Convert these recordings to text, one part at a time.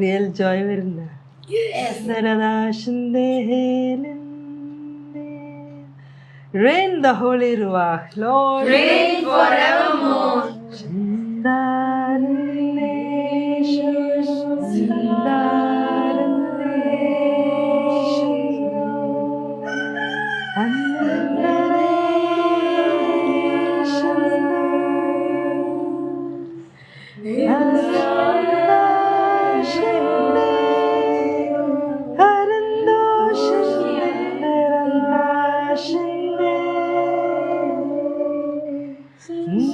Real Joy വരുന്ന Rain the holy ruach, Lord. Reign forevermore.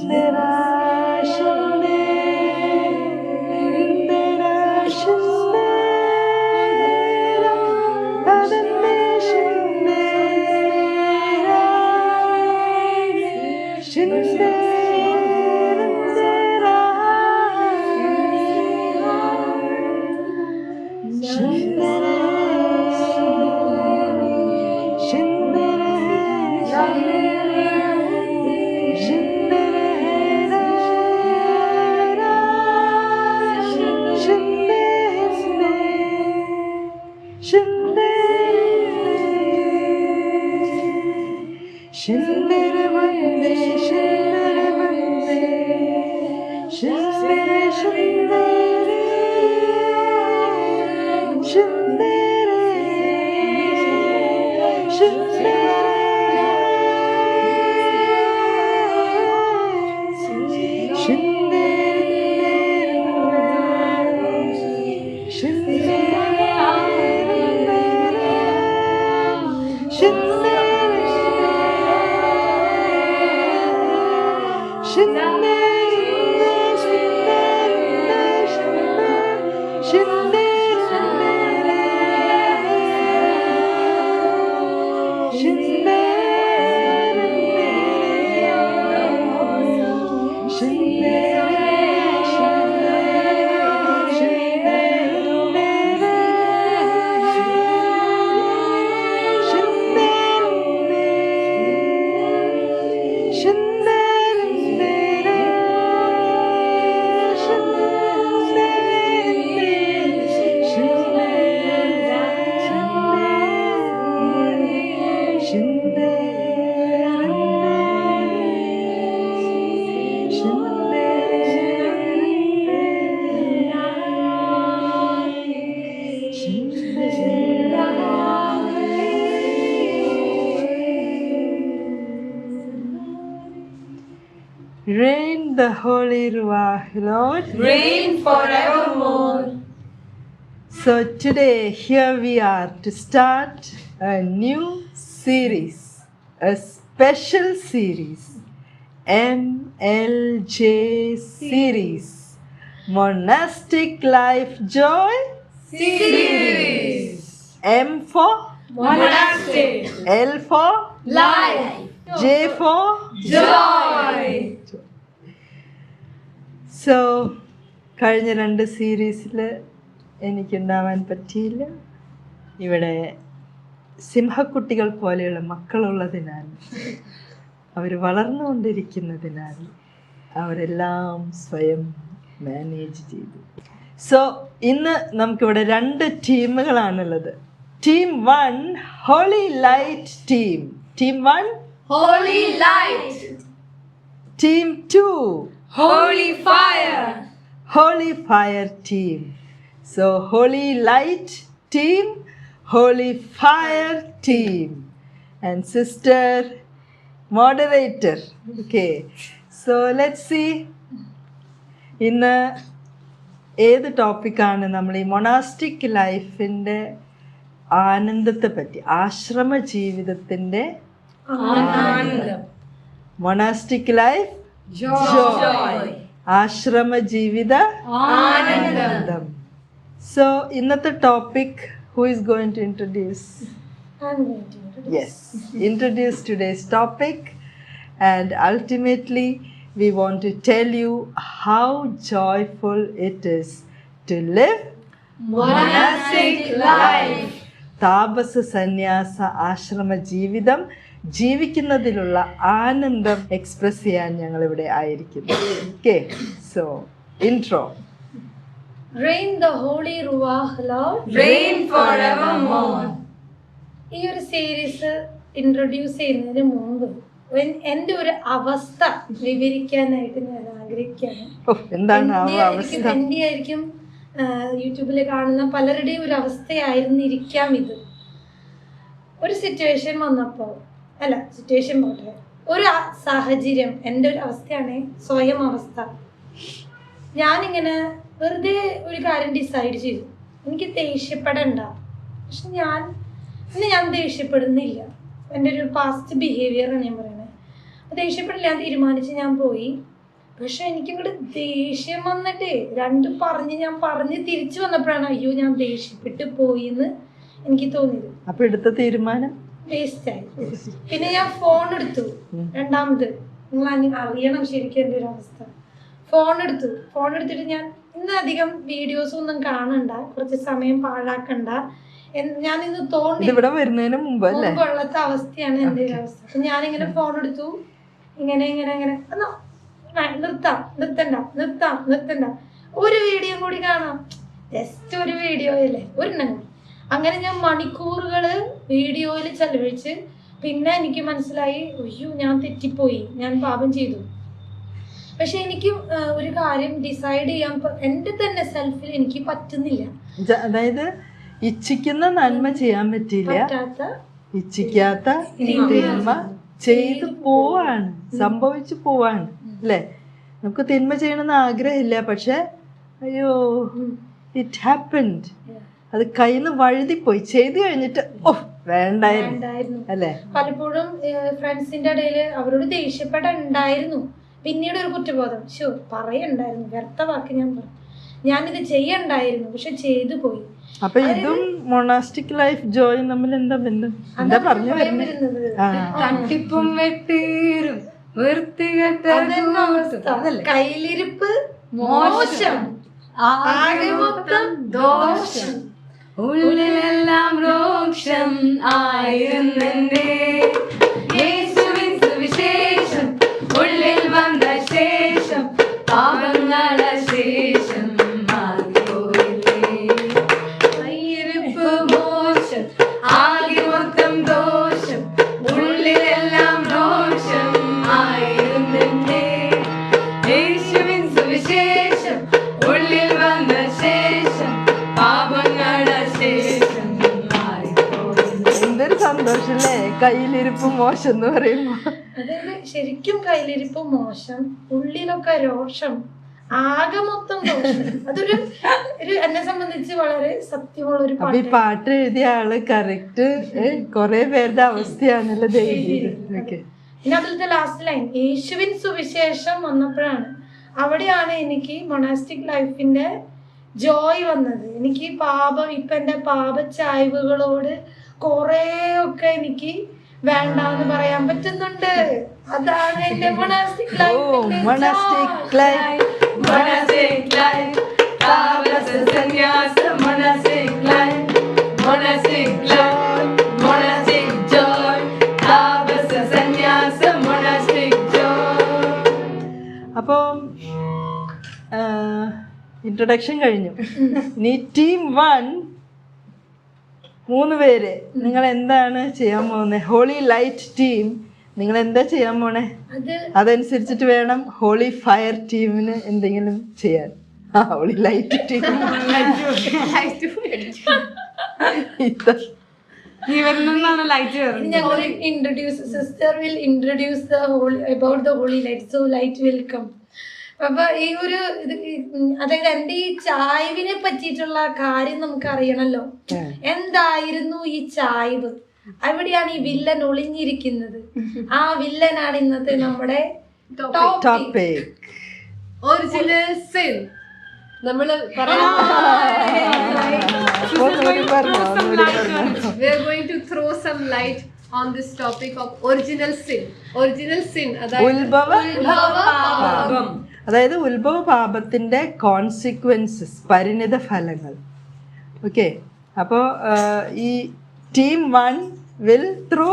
Será Jesus. শিল্পের বন্দে শিল্পের বন্দে শিল্পের the holy ruach, Lord. Reign forevermore. So today here we are to start a new series, a special series, MLJ series, Monastic Life Joy Series. M for Monastic. L for Life. J for Joy. So കഴിഞ്ഞ രണ്ട് സീരീസിൽ എനിക്കുണ്ടാവാൻ പറ്റിയില്ല. ഇവിടെ സിംഹക്കുട്ടികൾ പോലെയുള്ള മക്കളുള്ളതിനാൽ അവർ വളർന്നുകൊണ്ടിരിക്കുന്നതിനാൽ അവരെല്ലാം സ്വയം manage ചെയ്തു. So ഇന്ന് നമുക്കിവിടെ രണ്ട് ടീമുകളാണുള്ളത്. Team one holy light team team one holy light team two Holy fire. Holy Fire Team. So, Holy Light Team, Holy Fire Team, and Sister Moderator. Okay, so let's see. ഇന്ന് ഏത് ടോപ്പിക്കാണ് നമ്മൾ ഈ monastic ലൈഫിന്റെ ആനന്ദത്തെ പറ്റി ആശ്രമ ജീവിതത്തിന്റെ. Monastic life Joy. ആശ്രമ ജീവിത ആനന്ദം. സോ ഇന്നത്തെ topic who is going to introduce yes introduce today's topic and ultimately we want to tell you how joyful it is to live Monastic life. താപസ സന്യാസ ആശ്രമ ജീവിതം ജീവിക്കുന്നതിലുള്ള ആനന്ദം എക്സ്പ്രസ് ചെയ്യാൻ ഞങ്ങൾ ഇവിടെ ആയിരിക്കുന്നു okay so intro Rain the holy ruach Lord. Reign forevermore. ഈ ഒരു സീരീസ് ഇൻട്രൊഡ്യൂസ് ചെയ്യുന്നതിന് മുമ്പ് എന്റെ ഒരു അവസ്ഥ വിവരിക്കാനായിട്ട് ഞാൻ ആഗ്രഹിക്കുകയാണ് എന്താണ് ആയിരിക്കും യൂട്യൂബിൽ കാണുന്ന പലരുടെയും ഒരു അവസ്ഥയായിരുന്നിരിക്കാം ഇത്. ഒരു സിറ്റുവേഷൻ വന്നപ്പോൾ അല്ല സിറ്റുവേഷൻ പോട്ടെ. ഒരു സാഹചര്യം എന്റെ ഒരു അവസ്ഥയാണ് സ്വയം അവസ്ഥ. ഞാനിങ്ങനെ വെറുതെ ഒരു കാര്യം ഡിസൈഡ് ചെയ്തു. എനിക്ക് ദേഷ്യപ്പെടണ്ട. പക്ഷെ ഞാൻ ഇന്ന് ഞാൻ ദേഷ്യപ്പെടുന്നില്ല. എന്റെ ഒരു പാസ്റ്റ് ബിഹേവിയറാണ് ഞാൻ പറയുന്നത്. ദേഷ്യപ്പെടില്ല ഞാൻ തീരുമാനിച്ച് ഞാൻ പോയി. പക്ഷെ എനിക്കിങ്ങോട്ട് ദേഷ്യം വന്നിട്ട് രണ്ട് പറഞ്ഞ് ഞാൻ പറഞ്ഞ് തിരിച്ചു വന്നപ്പോഴാണ് അയ്യോ ഞാൻ ദേഷ്യപ്പെട്ട് പോയി എന്ന് എനിക്ക് തോന്നിയത്. അപ്പൊ എടുത്ത തീരുമാനം? വേസ്റ്റ് ആയി. പിന്നെ ഞാൻ ഫോൺ എടുത്തു. രണ്ടാമത് നിങ്ങൾ അറിയണം ശരിക്കും എന്റെ ഒരു അവസ്ഥ. ഫോൺ എടുത്തു. ഫോൺ എടുത്തിട്ട് ഞാൻ ഇന്ന് അധികം വീഡിയോസ് ഒന്നും കാണണ്ട. കുറച്ച് സമയം പാഴാക്കണ്ട. ഞാൻ ഇന്ന് തോന്നി ഇവിടെ വരുന്നതിന് മുമ്പ് മുമ്പുള്ളത്തെ അവസ്ഥയാണ് എന്റെ ഒരു അവസ്ഥ. ഞാൻ ഞാനിങ്ങനെ ഫോൺ എടുത്തു. ഇങ്ങനെ ഇങ്ങനെ ഇങ്ങനെ. നിർത്താം നിർത്തണ്ട നിർത്താം നിർത്തണ്ട. ഒരു വീഡിയോ കൂടി കാണാം. ജസ്റ്റ് ഒരു വീഡിയോ അല്ലേ? ഒരെണ്ണം കൂടി അങ്ങനെ ഞാൻ മണിക്കൂറുകൾ വീഡിയോയിൽ ചെലവഴിച്ച് പിന്നെ എനിക്ക് മനസ്സിലായി അയ്യോ ഞാൻ തെറ്റിപ്പോയി ഞാൻ പാപം ചെയ്തു. പക്ഷെ എനിക്ക് ഒരു കാര്യം ഡിസൈഡ് ചെയ്യാൻ എന്റെ തന്നെ സെൽഫിൽ എനിക്ക് പറ്റുന്നില്ല. അതായത് ഇച്ഛിക്കുന്ന നന്മ ചെയ്യാൻ പറ്റില്ല ഇച്ഛിക്കാത്ത തിന്മ ചെയ്തു പോവാണ്. സംഭവിച്ചു പോവാണ്. അല്ലേ? നമുക്ക് തിന്മ ചെയ്യണമെന്ന് ആഗ്രഹമില്ല പക്ഷെ അയ്യോ ഇറ്റ് ഹാപ്പൻഡ് അത് കയ്യിൽ നിന്ന് വഴുതിപ്പോയി. ചെയ്തു കഴിഞ്ഞിട്ട് ഓ വേണ്ടായിരുന്നു. ഉണ്ടായിരുന്നു അല്ലേ? പലപ്പോഴും ഫ്രണ്ട്സിന്റെ ഇടയിൽ അവരോട് ദേഷ്യപ്പെടുന്നു പിന്നീട് ഒരു കുറ്റബോധം. ഷോ പറയണ്ടായിരുന്നു. വ്യർത്ഥ വാക്ക് ഞാൻ പറഞ്ഞു. ഞാനിത് ചെയ്യണ്ടായിരുന്നു പക്ഷെ ചെയ്തു പോയി. അപ്പൊ ഇതും മൊണാസ്റ്റിക് ലൈഫ് ജോയും തമ്മിൽ എന്താ ബന്ധം? എന്താ പറഞ്ഞു വരുന്നത്? തട്ടിപ്പും വെട്ടീരും. വൃത്തികെട്ട. കയ്യിലിരിപ്പ് മോശം. ആകെ മൊത്തം ദോഷം. ഉള്ളിലെല്ലാം രോക്ഷം ആയിരുന്നെന്റെ കയ്യിലിരിപ്പ് മോശം എന്ന് പറയുമ്പോ. അതായത് ശരിക്കും കയ്യിലിരിപ്പ് മോശം ഉള്ളിലൊക്കെ രോഷം ആകെ മൊത്തം അതൊരു ഒരു എന്നെ സംബന്ധിച്ച് വളരെ സത്യമുള്ള ഒരു അപ്പൊ ഈ പാട്ട് പാട്ട് എഴുതിയ ആൾ കറക്റ്റ് കൊറേ പേരുടെ അവസ്ഥയാണല്ലോ പിന്നെ അതിലത്തെ ലാസ്റ്റ് ലൈൻ യേശുവിൻ സുവിശേഷം വന്നപ്പോഴാണ് അവിടെയാണ് എനിക്ക് മൊണാസ്റ്റിക് ലൈഫിന്റെ ജോയ് വന്നത്. എനിക്ക് പാപം ഇപ്പൊ എന്റെ പാപച്ചായ്വുകളോട് കുറേ ഒക്കെ എനിക്ക് വേണ്ടാന്ന് പറയാൻ പറ്റുന്നുണ്ട്. അതാണ് എന്റെ മൊണാസ്റ്റിക് മൊണാസ്റ്റിക് ലൈഫ് താപസ സന്യാസം താപസ സന്യാസം. അപ്പോൾ ഇൻട്രൊഡക്ഷൻ കഴിഞ്ഞു. നീ ടീം വൺ മൂന്ന് പേര് നിങ്ങൾ എന്താണ് ചെയ്യാൻ പോകുന്നത് ഹോളി ലൈറ്റ് ടീം നിങ്ങൾ എന്താ ചെയ്യാൻ പോണേ? അത് അതനുസരിച്ചിട്ട് വേണം ഹോളി ഫയർ ടീമിന് എന്തെങ്കിലും ചെയ്യാൻ. Holy light team introduce sister will introduce the holy about the holy light so light will come അപ്പൊ ഈ ഒരു ഇത് അതായത് എന്റെ ഈ ചായ്വിനെ പറ്റിയിട്ടുള്ള കാര്യം നമുക്ക് അറിയണല്ലോ എന്തായിരുന്നു ഈ ചായ്വ്? അവിടെയാണ് ഈ വില്ലൻ ഒളിഞ്ഞിരിക്കുന്നത്. ആ വില്ലനാണ് ഇന്നത്തെ നമ്മുടെ ടോപ്പിക് ടോപ്പിക് ഒറിജിനൽ സിൻ നമ്മൾ പറയാം on this topic. Of original sin. Original sin, അതായത് ഉത്ഭവ പാപം. അതായത് ഉത്ഭവ പാപത്തിന്റെ കോൺസിക്വൻസസ് പരിണിത ഫലങ്ങൾ ഓക്കെ അപ്പോൾ ഈ team one will through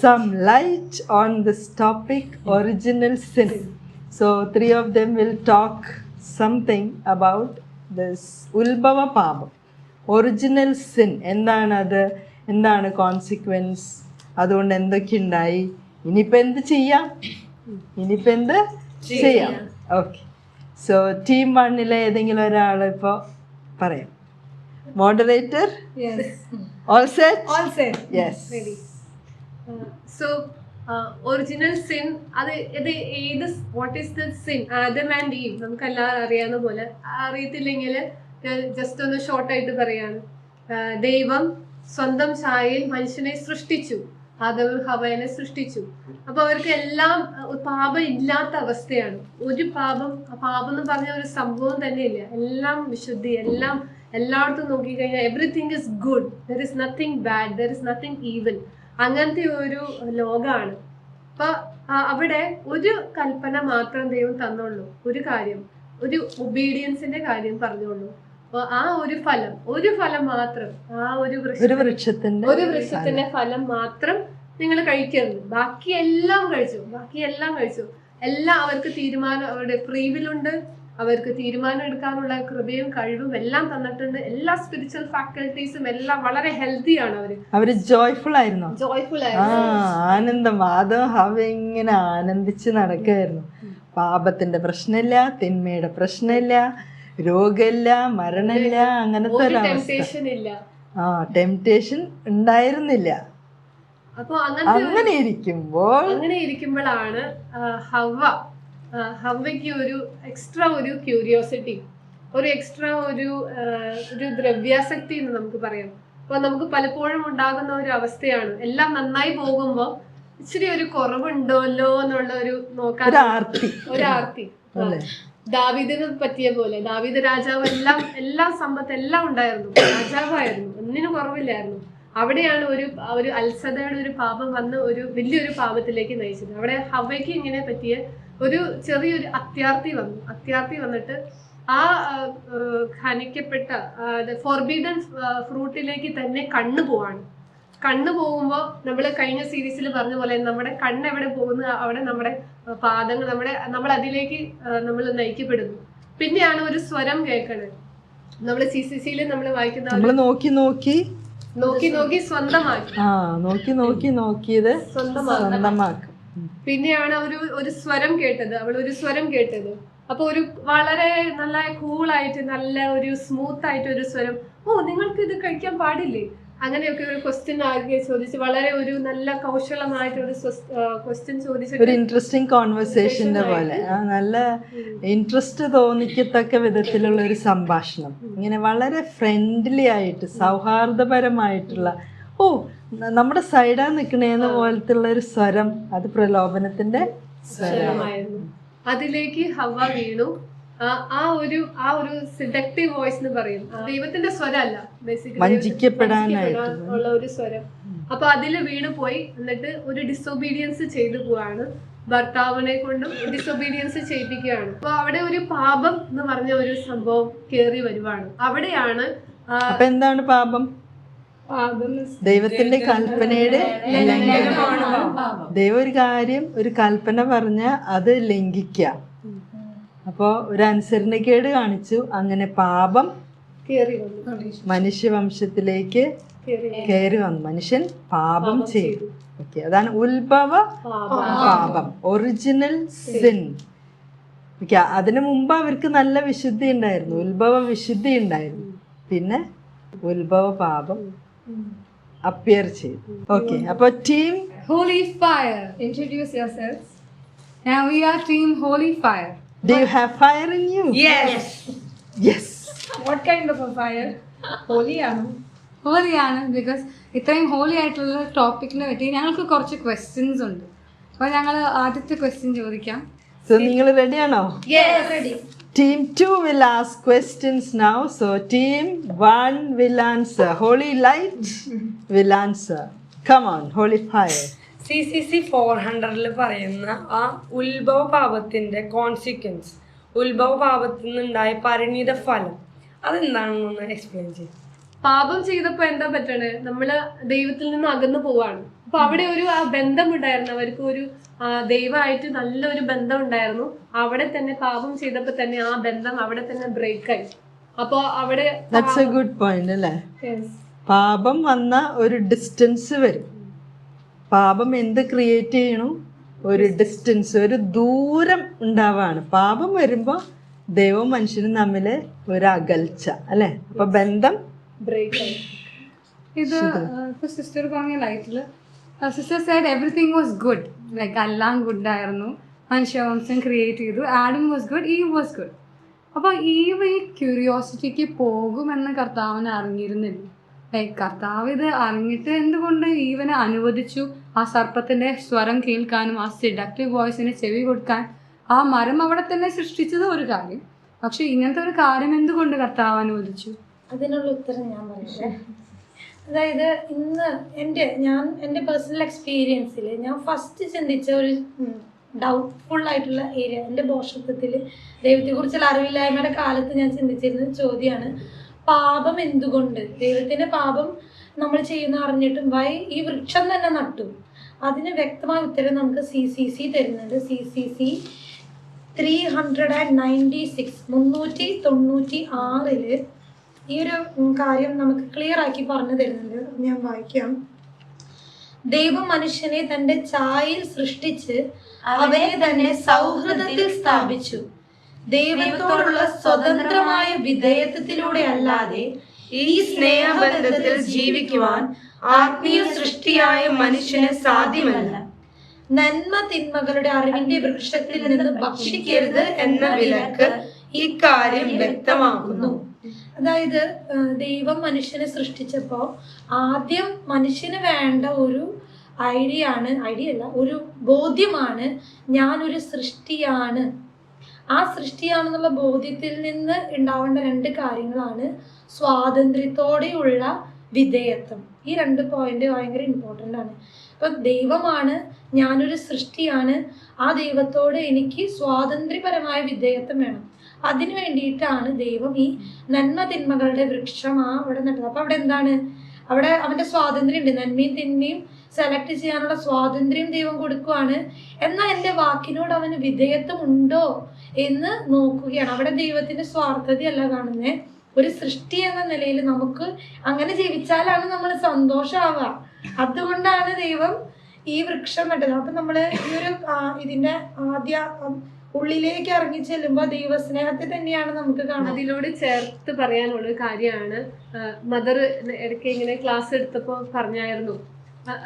some light on this topic original sin so three of them will talk something about this this ഉത്ഭവ പാപം ഒറിജിനൽ സിൻ എന്താണ് അത് എന്താണ് കോൺസിക്വൻസ് അതുകൊണ്ട് എന്തൊക്കെ ഉണ്ടായി ഇനിയിപ്പോൾ എന്ത് ചെയ്യാം? ഇനിയിപ്പോൾ എന്ത് ചെയ്യാം. ഓക്കെ സോ ടീം വണ്ണിലെ ഏതെങ്കിലും ഒരാൾ ഇപ്പോൾ പറയാം. Moderator all set all set yes so original sin അത് ഇത് ഏത് what is the sin Adam and Eve നമുക്ക് എല്ലാവരും അറിയാവുന്ന പോലെ. അറിയത്തില്ലെങ്കിൽ ജസ്റ്റ് ഒന്ന് ഷോർട്ടായിട്ട് പറയാണ്. ദൈവം സ്വന്തം ഛായയിൽ മനുഷ്യനെ സൃഷ്ടിച്ചു. ആദവും ഹവയനെ സൃഷ്ടിച്ചു. അപ്പൊ അവർക്ക് എല്ലാം പാപം ഇല്ലാത്ത അവസ്ഥയാണ്. ഒരു പാപം പാപം എന്ന് പറഞ്ഞ ഒരു സംഭവം തന്നെ ഇല്ല എല്ലാം വിശുദ്ധി എല്ലാം എല്ലായിടത്തും നോക്കിക്കഴിഞ്ഞാൽ everything is good there is nothing bad there is nothing even അങ്ങനത്തെ ഒരു ലോകമാണ്. അപ്പൊ അവിടെ ഒരു കൽപ്പന മാത്രം ദൈവം തന്നുള്ളൂ. ഒരു കാര്യം ഒരു ഒബീഡിയൻസിന്റെ കാര്യം പറഞ്ഞോളൂ അപ്പൊ ആ ഒരു ഫലം ഒരു ഫലം മാത്രം ആ ഒരു ഒരു വൃക്ഷത്തിന്റെ ഒരു വൃക്ഷത്തിന്റെ ഫലം. മാത്രം നിങ്ങൾ കഴിക്കരുത്. ബാക്കി എല്ലാം കഴിച്ചു? ബാക്കി എല്ലാം കഴിച്ചു? എല്ലാം അവർക്ക് തീരുമാനം അവരുടെ ഫ്രീവിലുണ്ട് അവർക്ക് തീരുമാനം എടുക്കാനുള്ള കൃപയും കഴിവും എല്ലാം തന്നിട്ടുണ്ട്. എല്ലാ സ്പിരിച്വൽ ഫാക്കൽറ്റീസും എല്ലാം വളരെ ഹെൽത്തി ആണ് അവർ. അവർ ജോയ്ഫുൾ ആയിരുന്നോ? ജോയ്ഫുൾ ആയിരുന്നു. ആനന്ദം. ആദം ഹവ ഇങ്ങനെ ആനന്ദിച്ച് നടക്കുകയായിരുന്നു പാപത്തിന്റെ പ്രശ്നമില്ല തിന്മയുടെ പ്രശ്നമില്ല. രോഗമില്ല മരണമില്ല അങ്ങനത്തെ ഒരു ആ ടെംപ്റ്റേഷൻ ഉണ്ടായിരുന്നില്ല. അങ്ങനെ ഇരിക്കുമ്പോൾ അങ്ങനെ ഇരിക്കുമ്പോഴാണ് ഹവ ഹവയ്ക്ക് ഒരു എക്സ്ട്രാ ഒരു ക്യൂരിയോസിറ്റി ഒരു എക്സ്ട്രാ ഒരു ഒരു ദ്രവ്യാസക്തി എന്ന് നമുക്ക് പറയാം. അപ്പൊ നമുക്ക് പലപ്പോഴും ഉണ്ടാകുന്ന ഒരു അവസ്ഥയാണ്. എല്ലാം നന്നായി പോകുമ്പോ ഇച്ചിരി ഒരു കുറവുണ്ടല്ലോ എന്നുള്ള ഒരു നോക്കാൻ ഒരു ആർത്തി ഒരു ആർത്തി? ദാവീദിന് പറ്റിയ പോലെ ദാവീദ് രാജാവ് എല്ലാം എല്ലാ സമ്പത്ത് എല്ലാം ഉണ്ടായിരുന്നു. രാജാവായിരുന്നു. ഒന്നിനും കുറവില്ലായിരുന്നു. അവിടെയാണ് ഒരു ഒരു അത്സതയുടെ ഒരു പാപം വന്ന് ഒരു വലിയൊരു പാപത്തിലേക്ക് നയിച്ചത്. അവിടെ ഹവയ്ക്ക് ഇങ്ങനെ പറ്റിയ ഒരു ചെറിയൊരു അത്യാർത്ഥി വന്നു. അത്യാർത്ഥി വന്നിട്ട് ആ ഖനിക്കപ്പെട്ട ഫോർബീഡൻ ഫ്രൂട്ടിലേക്ക് തന്നെ കണ്ണു പോവാണ്. കണ്ണു പോകുമ്പോൾ നമ്മൾ കഴിഞ്ഞ സീരീസിൽ പറഞ്ഞ പോലെ നമ്മുടെ കണ്ണ് എവിടെ പോകുന്നു അവിടെ നമ്മുടെ പാദങ്ങൾ നമ്മുടെ നമ്മൾ അതിലേക്ക് നമ്മൾ നയിക്കപ്പെടുന്നു. പിന്നെയാണ് ഒരു സ്വരം കേൾക്കണത്. നമ്മൾ സി സി സിയിൽ നമ്മൾ വായിക്കുന്ന നമ്മൾ നോക്കി നോക്കി നോക്കി നോക്കി സ്വന്തമാക്കി. ആ നോക്കി നോക്കി നോക്കിയത് സ്വന്തമാക്കി. പിന്നെയാണ് ഒരു ഒരു സ്വരം കേട്ടത്. അവൾ ഒരു സ്വരം കേട്ടത്. അപ്പൊ ഒരു വളരെ നല്ല കൂളായിട്ട് നല്ല ഒരു സ്മൂത്ത് ആയിട്ട് ഒരു സ്വരം. ഓ നിങ്ങൾക്ക് ഇത് കഴിക്കാൻ പാടില്ലേ? അങ്ങനെയൊക്കെ ഒരു ക്വസ്റ്റ്യൻ ആകെ ചോദിച്ച് വളരെ ഒരു നല്ല കൗശലമായിട്ട് ഒരു ക്വസ്റ്റ്യൻ ഒരു ഇൻട്രസ്റ്റിംഗ് കോൺവെർസേഷന്റെ പോലെ. നല്ല ഇൻട്രസ്റ്റ് തോന്നിക്കത്തക്ക വിധത്തിലുള്ള ഒരു സംഭാഷണം. ഇങ്ങനെ വളരെ ഫ്രണ്ട്ലി ആയിട്ട് സൗഹാർദ്ദപരമായിട്ടുള്ള ഓ നമ്മുടെ സൈഡാ നിൽക്കണേന്ന് പോലത്തുള്ള ഒരു സ്വരം അത് പ്രലോഭനത്തിന്റെ സ്വരമായിരുന്നു. അതിലേക്ക് ഹവ വീണു. ആ ഒരു ആ ഒരു സിഡക്റ്റീവ് വോയിസ് എന്ന് പറയും. ദൈവത്തിന്റെ സ്വരമല്ല ബേസിക്കലി. ഉള്ള ഒരു സ്വരം. അപ്പൊ അതിൽ വീണ് പോയി. എന്നിട്ട് ഒരു ഡിസൊബീഡിയൻസ് ചെയ്തു പോവാണ്. ഭർത്താവിനെ കൊണ്ടും ഡിസൊബീഡിയൻസ് ചെയ്യിപ്പിക്കുകയാണ്. അപ്പൊ അവിടെ ഒരു പാപം എന്ന് പറഞ്ഞ ഒരു സംഭവം കേറി വരുവാണ്. അവിടെയാണ് അപ്പൊ എന്താണ് പാപം? ദൈവത്തിന്റെ കൽപ്പനയുടെ ലംഘനമാണ് ദൈവം ഒരു കാര്യം ഒരു കൽപ്പന പറഞ്ഞ അത് ലംഘിക്കുക അപ്പോൾ ഒരു അനുസരണക്കേട് കാണിച്ചു. അങ്ങനെ പാപം കേറി വന്നു. മനുഷ്യവംശത്തിലേക്ക് കേറി കയറി വന്നു. മനുഷ്യൻ പാപം ചെയ്തു. ഓക്കെ അതാണ് ഉത്ഭവ പാപം. പാപം. ഒറിജിനൽ സിൻ ഓക്കെ അതിനു മുമ്പ് അവർക്ക് നല്ല വിശുദ്ധി ഉണ്ടായിരുന്നു. ഉത്ഭവ വിശുദ്ധി ഉണ്ടായിരുന്നു. പിന്നെ ഉത്ഭവ പാപം അപ്പിയർ ചെയ്തു. ഓക്കെ അപ്പൊ team holy fire introduce your selves Now we are team Holy Fire. Do you have fire in you? Yes. Yes. What kind of a fire? Holy ആണ് ഹോലി ആണ് ബിക്കോസ് ഇത്രയും ഹോളി ആയിട്ടുള്ള ടോപ്പിക്കിനെ പറ്റി ഞങ്ങൾക്ക് കുറച്ച് ക്വസ്റ്റ്യൻസ് ഉണ്ട് അപ്പോൾ ഞങ്ങൾ ആദ്യത്തെ ക്വസ്റ്റ്യൻ ചോദിക്കാം ready നിങ്ങൾ റെഡിയാണോ ready. Team 2 will ask questions now. So, team 1 will answer. Holy light will answer. Come on, holy fire. C C C four ഹൺഡ്രഡിൽ പറയുന്ന ആ ഉത്ഭവ പാപത്തിന്റെ കോൺസിക്വൻസ് ഉത്ഭവ പാപത്തിൽ നിന്നുണ്ടായ പരിണിത ഫലം. അതെന്താണെന്നൊന്ന് എക്സ്പ്ലെയിൻ ചെയ്യും. പാപം ചെയ്തപ്പോൾ എന്താ പറ്റണേ? നമ്മൾ ദൈവത്തിൽ നിന്ന് അകന്നു പോവാണ്. അപ്പൊ അവിടെ ഒരു ആ ബന്ധം ഉണ്ടായിരുന്നു അവർക്ക് ഒരു ദൈവമായിട്ട് നല്ലൊരു ബന്ധം ഉണ്ടായിരുന്നു അവിടെ തന്നെ പാപം ചെയ്തപ്പോ തന്നെ ആ ബന്ധം അവിടെ തന്നെ ബ്രേക്ക് ആയി അപ്പോ അവിടെ ദാറ്റ്സ് എ ഗുഡ് പോയിന്റ് അല്ലേ? പാപം വന്ന ഒരു ഡിസ്റ്റൻസ് വരും. പാപം എന്ത് ക്രിയേറ്റ് ചെയ്യണം? ഒരു ഡിസ്റ്റൻസ് ഒരു ദൂരം ഉണ്ടാവാണ്. പാപം വരുമ്പോൾ ദൈവവും മനുഷ്യനും തമ്മിൽ ഒരു അകൽച്ച അല്ലേ? അപ്പൊ ബന്ധം ബ്രേക്ക് ഇത് സിസ്റ്റർ പറഞ്ഞ ലൈഫിൽ sister side everything was good like എല്ലാം ഗുഡ് ആയിരുന്നു. മനുഷ്യവംശം ക്രിയേറ്റ് ചെയ്തു. Adam was good Eve was good അപ്പോൾ ഈ ഈ ക്യൂരിയോസിറ്റിക്ക് പോകുമെന്ന് കർത്താവിന് അറിഞ്ഞിരുന്നില്ല. കർത്താവ് ഇത് അറിഞ്ഞിട്ട് എന്തുകൊണ്ട് ഈവനെ അനുവദിച്ചു? ആ സർപ്പത്തിന്റെ സ്വരം കേൾക്കാനും ആ സിഡക്റ്റീവ് വോയിസിന് ചെവി കൊടുക്കാൻ. ആ മരം അവിടെ തന്നെ സൃഷ്ടിച്ചത് ഒരു കാര്യം. പക്ഷെ ഇങ്ങനത്തെ ഒരു കാര്യം എന്തുകൊണ്ട് കർത്താവ് അനുവദിച്ചു? അതിനുള്ള ഉത്തരം ഞാൻ പറയട്ടെ. അതായത് ഇന്ന് എന്റെ ഞാൻ എന്റെ പേഴ്സണൽ എക്സ്പീരിയൻസിൽ ഞാൻ ഫസ്റ്റ് ചിന്തിച്ച ഒരു ഡൗട്ട്ഫുൾ ആയിട്ടുള്ള ഏരിയ എന്റെ ബോഷത്വത്തിൽ ദൈവത്തെക്കുറിച്ചുള്ള അറിവില്ലായ്മയുടെ കാലത്ത് ഞാൻ ചിന്തിച്ചിരുന്ന ചോദ്യമാണ് പാപം എന്തുകൊണ്ട്? ദൈവത്തിന്റെ പാപം നമ്മൾ ചെയ്യുന്ന അറിഞ്ഞിട്ടും വൈ ഈ വൃക്ഷം തന്നെ നട്ടു. അതിന് വ്യക്തമായ ഉത്തരം നമുക്ക് സി സി സി തരുന്നുണ്ട്. C C C three hundred and ninety six മുന്നൂറ്റി തൊണ്ണൂറ്റി ആറിൽ ഈ ഒരു കാര്യം നമുക്ക് ക്ലിയർ ആക്കി പറഞ്ഞു തരുന്നുണ്ട്. ഞാൻ വായിക്കാം. ദൈവം മനുഷ്യനെ തന്റെ ചായയിൽ സൃഷ്ടിച്ച് അവനെ തന്നെ സൗഹൃദത്തിൽ സ്ഥാപിച്ചു. ദൈവത്തോടുള്ള സ്വതന്ത്രമായ വിധേയത്വത്തിലൂടെ അല്ലാതെ ഈ സ്നേഹബന്ധത്തിൽ ജീവിക്കുവാൻ ആത്മീയ സൃഷ്ടിയായ മനുഷ്യന് സാധ്യമല്ല. നന്മ തിന്മകളുടെ അറിവിന്റെ വൃക്ഷത്തിൽ നിന്ന് ഭക്ഷിക്കരുത് എന്ന വിലക്ക് ഈ കാര്യം വ്യക്തമാക്കുന്നു. അതായത് ദൈവം മനുഷ്യനെ സൃഷ്ടിച്ചപ്പോൾ ആദ്യം മനുഷ്യന് വേണ്ട ഒരു ഐഡിയ ആണ് ഐഡിയ അല്ല ഒരു ബോധ്യമാണ് ഞാനൊരു സൃഷ്ടിയാണ്. ആ സൃഷ്ടിയാണെന്നുള്ള ബോധ്യത്തിൽ നിന്ന് ഉണ്ടാവേണ്ട രണ്ട് കാര്യങ്ങളാണ് സ്വാതന്ത്ര്യത്തോടെയുള്ള വിധേയത്വം. ഈ രണ്ട് പോയിന്റ് ഭയങ്കര ഇമ്പോർട്ടന്റ് ആണ്. ഇപ്പൊ ദൈവമാണ് ഞാനൊരു സൃഷ്ടിയാണ് ആ ദൈവത്തോട് എനിക്ക് സ്വാതന്ത്ര്യപരമായ വിധേയത്വം വേണം. അതിനു വേണ്ടിയിട്ടാണ് ദൈവം ഈ നന്മ തിന്മകളുടെ വൃക്ഷം ആ അവിടെ നട്ടത്. അപ്പൊ അവിടെ എന്താണ്? അവിടെ അവന്റെ സ്വാതന്ത്ര്യം ഉണ്ട് നന്മയും തിന്മയും സെലക്ട് ചെയ്യാനുള്ള സ്വാതന്ത്ര്യം ദൈവം കൊടുക്കുവാണ്. എന്നാൽ എന്റെ വാക്കിനോട് അവന് വിധേയത്വം ഉണ്ടോ എന്ന് നോക്കുകയാണ്. അവിടെ ദൈവത്തിന്റെ സ്വാർത്ഥതയല്ല കാണുന്നത് ഒരു സൃഷ്ടി എന്ന നിലയിൽ നമുക്ക് അങ്ങനെ ജീവിച്ചാലാണ് നമ്മൾ സന്തോഷമാവുക. അതുകൊണ്ടാണ് ദൈവം ഈ വൃക്ഷം നട്ടത് അപ്പൊ നമ്മൾ ഈ ഒരു ഇതിന്റെ ആദ്യ ഉള്ളിലേക്ക് ഇറങ്ങി ചെല്ലുമ്പോൾ ദൈവസ്നേഹത്തെ തന്നെയാണ് നമുക്ക് കാണുന്നത്. അതിലൂടെ ചേർത്ത് പറയാനുള്ള കാര്യമാണ്. മദർ ഇടയ്ക്ക് ഇങ്ങനെ ക്ലാസ് എടുത്തപ്പോൾ പറഞ്ഞായിരുന്നു.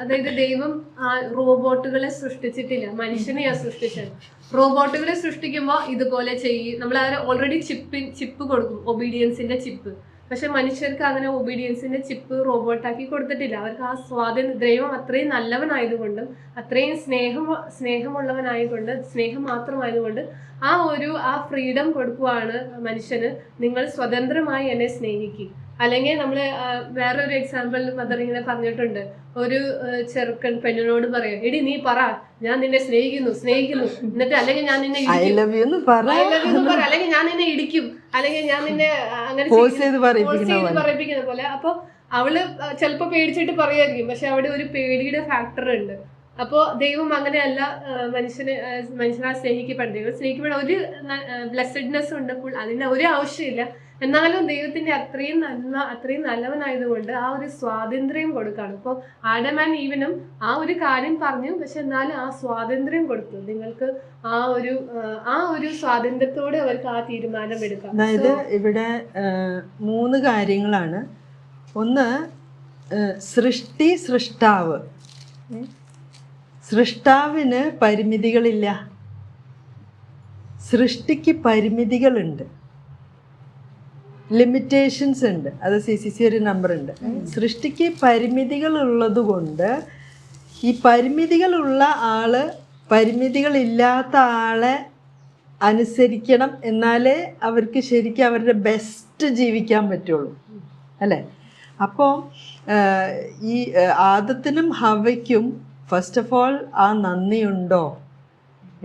അതായത് ദൈവം ആ റോബോട്ടുകളെ സൃഷ്ടിച്ചിട്ടില്ല. മനുഷ്യനെയാ സൃഷ്ടിച്ചത്. റോബോട്ടുകളെ സൃഷ്ടിക്കുമ്പോൾ ഇതുപോലെ ചെയ്യും നമ്മൾ അതിന് ഓൾറെഡി ചിപ്പിൻ ചിപ്പ് കൊടുക്കും. ഒബീഡിയൻസിന്റെ ചിപ്പ് പക്ഷെ മനുഷ്യർക്ക് അങ്ങനെ ഒബീഡിയൻസിന്റെ ചിപ്പ് റോബോട്ടാക്കി കൊടുത്തിട്ടില്ല. അവർക്ക് ആ സ്വാതന്ത്ര്യ ദൈവം അത്രയും നല്ലവനായതുകൊണ്ടും അത്രയും സ്നേഹം സ്നേഹമുള്ളവനായതുകൊണ്ട് സ്നേഹം മാത്രമായതുകൊണ്ട് ആ ഒരു ആ ഫ്രീഡം കൊടുക്കുവാണ് മനുഷ്യന് നിങ്ങൾ സ്വതന്ത്രമായി എന്നെ സ്നേഹിക്കും. അല്ലെങ്കിൽ നമ്മൾ വേറൊരു എക്സാമ്പിൾ മദർ ഇങ്ങനെ പറഞ്ഞിട്ടുണ്ട്. ഒരു ചെറുക്കൻ പെണ്ണിനോട് പറയും എടി നീ പറ. ഞാൻ നിന്നെ സ്നേഹിക്കുന്നു സ്നേഹിക്കുന്നു. എന്നിട്ട് അല്ലെങ്കിൽ ഞാൻ നിന്നെ അല്ലെങ്കിൽ ഞാൻ നിന്നെ ഇടിക്കും. അല്ലെങ്കിൽ ഞാൻ നിന്നെ അങ്ങനെ പറയിപ്പിക്കുന്ന പോലെ. അപ്പൊ അവൾ ചിലപ്പോ പേടിച്ചിട്ട് പറയായിരിക്കും പക്ഷെ അവിടെ ഒരു പേടിയുടെ ഫാക്ടർ ഉണ്ട്. അപ്പോൾ ദൈവം അങ്ങനെയല്ല മനുഷ്യനെ മനുഷ്യനെ സ്നേഹിക്കപ്പെടും ദൈവം സ്നേഹിക്കപ്പെടുന്ന ഒരു ബ്ലെസ്സഡ്നെസ് ഉണ്ട് അതിന് ഒരു ആവശ്യമില്ല. എന്നാലും ദൈവത്തിന്റെ അത്രയും നന്മ അത്രയും നല്ലവനായതുകൊണ്ട് ആ ഒരു സ്വാതന്ത്ര്യം കൊടുക്കാണ്. ഇപ്പോൾ ആഡം ആൻഡ് ഈവനും ആ ഒരു കാര്യം പറഞ്ഞു പക്ഷെ എന്നാലും ആ സ്വാതന്ത്ര്യം കൊടുത്തു. നിങ്ങൾക്ക് ആ ഒരു ആ, ഒരു സ്വാതന്ത്ര്യത്തോടെ അവർക്ക് ആ തീരുമാനം എടുക്കാം. അതായത് ഇവിടെ മൂന്ന് കാര്യങ്ങളാണ്. ഒന്ന് സൃഷ്ടി സൃഷ്ടാവ്? സൃഷ്ടാവിന് പരിമിതികളില്ല. സൃഷ്ടിക്ക് പരിമിതികളുണ്ട്. ലിമിറ്റേഷൻസ് ഉണ്ട്. അത് സി സി സി ഒരു നമ്പർ ഉണ്ട്. സൃഷ്ടിക്ക് പരിമിതികൾ ഉള്ളത് കൊണ്ട് ഈ പരിമിതികളുള്ള ആൾ പരിമിതികളില്ലാത്ത ആളെ അനുസരിക്കണം എന്നാലേ അവർക്ക് ശരിക്കും അവരുടെ ബെസ്റ്റ് ജീവിക്കാൻ പറ്റുള്ളൂ. അല്ലേ? അപ്പോൾ ഈ ആദത്തിനും ഹവയ്ക്കും ഫസ്റ്റ് ഓഫ് ഓൾ ആ നന്ദിയുണ്ടോ?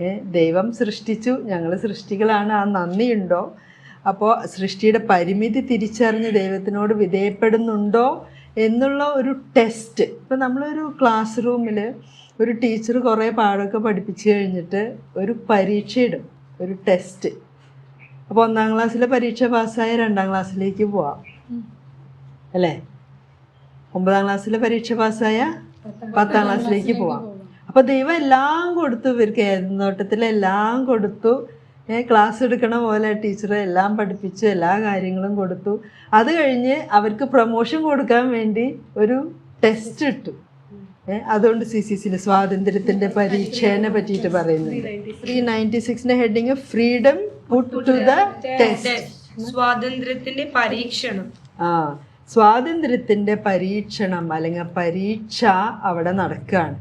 ഏ, ദൈവം സൃഷ്ടിച്ചു. ഞങ്ങൾ സൃഷ്ടികളാണ്. ആ നന്ദിയുണ്ടോ? അപ്പോൾ സൃഷ്ടിയുടെ പരിമിതി തിരിച്ചറിഞ്ഞ് ദൈവത്തിനോട് വിധേയപ്പെടുന്നുണ്ടോ എന്നുള്ള ഒരു ടെസ്റ്റ് ഇപ്പം നമ്മളൊരു ക്ലാസ് റൂമിൽ ഒരു ടീച്ചർ കുറേ പാടൊക്കെ പഠിപ്പിച്ച് കഴിഞ്ഞിട്ട് ഒരു പരീക്ഷയിടും ഒരു ടെസ്റ്റ് അപ്പോൾ ഒന്നാം ക്ലാസ്സിലെ പരീക്ഷ പാസ്സായ രണ്ടാം ക്ലാസ്സിലേക്ക് പോവാം. അല്ലേ? ഒമ്പതാം ക്ലാസ്സിലെ പരീക്ഷ പാസ്സായ പത്താം ക്ലാസ്സിലേക്ക് പോവാം. അപ്പോൾ ദൈവം എല്ലാം കൊടുത്തു. ഇവർക്ക് ഏതോട്ടത്തിലെല്ലാം കൊടുത്തു. ക്ലാസ് എടുക്കണ പോലെ ടീച്ചർ എല്ലാം പഠിപ്പിച്ചു എല്ലാ കാര്യങ്ങളും കൊടുത്തു. അത് കഴിഞ്ഞ് അവർക്ക് പ്രൊമോഷൻ കൊടുക്കാൻ വേണ്ടി ഒരു ടെസ്റ്റ് ഇട്ടു. ഏ, അതുകൊണ്ട് സി സി സിയിൽ സ്വാതന്ത്ര്യത്തിന്റെ പരീക്ഷേനെ പറ്റിയിട്ട് പറയുന്നുണ്ട്. Three ninety സിക്സിന്റെ heading freedom put to the test സ്വാതന്ത്ര്യത്തിന്റെ പരീക്ഷണം. ആ സ്വാതന്ത്ര്യത്തിന്റെ പരീക്ഷണം അല്ലെങ്കിൽ പരീക്ഷ അവിടെ നടക്കുകയാണ്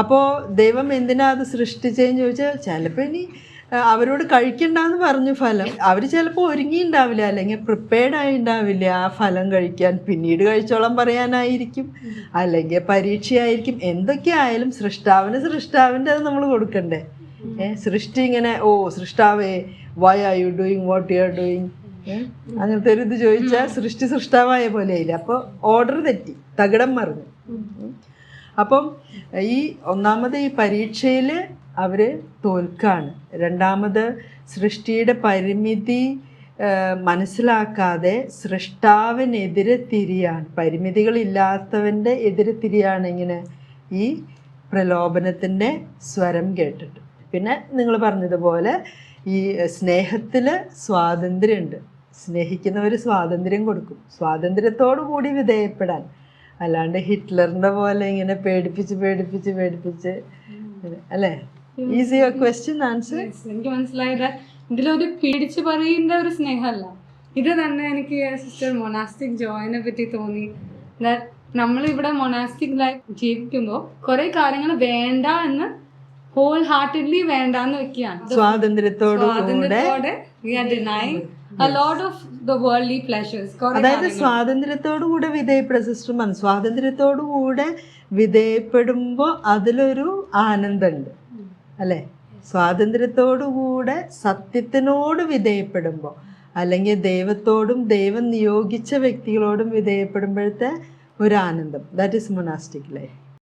അപ്പോൾ ദൈവം എന്തിനാ അത് സൃഷ്ടിച്ചതെന്ന് ചോദിച്ചാൽ ചിലപ്പോൾ ഇനി അവരോട് കഴിക്കണ്ടെന്ന് പറഞ്ഞു ഫലം. അവർ ചിലപ്പോൾ ഒരുങ്ങിയിട്ടുണ്ടാവില്ല അല്ലെങ്കിൽ പ്രിപ്പയർഡ് ആയി ഉണ്ടാവില്ല ആ ഫലം കഴിക്കാൻ. പിന്നീട് കഴിച്ചോളം പറയാനായിരിക്കും അല്ലെങ്കിൽ പരീക്ഷയായിരിക്കും. എന്തൊക്കെ ആയാലും സൃഷ്ടാവിന് സൃഷ്ടാവിന്റെ അത് നമ്മൾ കൊടുക്കണ്ടേ? സൃഷ്ടി ഇങ്ങനെ ഓ സൃഷ്ടാവേ why are you doing what you are doing അങ്ങനത്തെ ഒരു ഇത് ചോദിച്ചാൽ സൃഷ്ടി സൃഷ്ടാവായ പോലെയില്ല അപ്പോൾ ഓർഡർ തെറ്റി തകിടം മറിഞ്ഞു. അപ്പം ഈ ഒന്നാമത് ഈ പരീക്ഷയിൽ അവർ തോൽക്കാണ്. രണ്ടാമത് സൃഷ്ടിയുടെ പരിമിതി മനസ്സിലാക്കാതെ സൃഷ്ടാവിനെതിരെ തിരിയാണ്. പരിമിതികളില്ലാത്തവന്റെ എതിരെ തിരിയാണ് ഇങ്ങനെ ഈ പ്രലോഭനത്തിന്റെ സ്വരം കേട്ടിട്ട്. പിന്നെ നിങ്ങൾ പറഞ്ഞതുപോലെ ഈ സ്നേഹത്തിൽ സ്വാതന്ത്ര്യമുണ്ട് സ്നേഹിക്കുന്നവർ സ്വാതന്ത്ര്യം കൊടുക്കും. സ്വാതന്ത്ര്യത്തോടു കൂടി വിധേയപ്പെടാൻ. അല്ലാണ്ട് ഹിറ്റ്ലറിന്റെ പോലെ ഇങ്ങനെ പേടിപ്പിച്ച് പേടിപ്പിച്ച് പേടിപ്പിച്ച്. അല്ലേ? ഈസി ക്വസ്റ്റ്യൻ ആൻസർ എനിക്ക് മനസ്സിലായത് ഇതിലൊരു പേടിച്ച് പറയുന്ന ഒരു സ്നേഹമല്ല. ഇത് തന്നെ എനിക്ക് സിസ്റ്റർ മൊണാസ്റ്റിക് ജോയിനെ പറ്റി തോന്നി. നമ്മൾ ഇവിടെ മൊണാസ്റ്റിക് ലൈഫ് ജീവിക്കുമ്പോൾ കുറെ കാര്യങ്ങൾ വേണ്ട എന്ന് ഹോൾ ഹാർട്ടഡ്ലി വേണ്ടാന്ന് വെക്കുകയാണ്. സ്വാതന്ത്ര്യത്തോടു വി ആർ ഡിനൈങ് അതായത് സ്വാതന്ത്ര്യത്തോടു കൂടെ വിധേയപ്പെടുക സിസ്റ്റർ പറഞ്ഞു സ്വാതന്ത്ര്യത്തോടു കൂടെ വിധേയപ്പെടുമ്പോൾ അതിലൊരു ആനന്ദമുണ്ട് അല്ലേ? സ്വാതന്ത്ര്യത്തോടു കൂടെ സത്യത്തിനോട് വിധേയപ്പെടുമ്പോൾ അല്ലെങ്കിൽ ദൈവത്തോടും ദൈവം നിയോഗിച്ച വ്യക്തികളോടും വിധേയപ്പെടുമ്പോഴത്തെ ഒരു ആനന്ദം. That is മൊനാസ്റ്റിക് life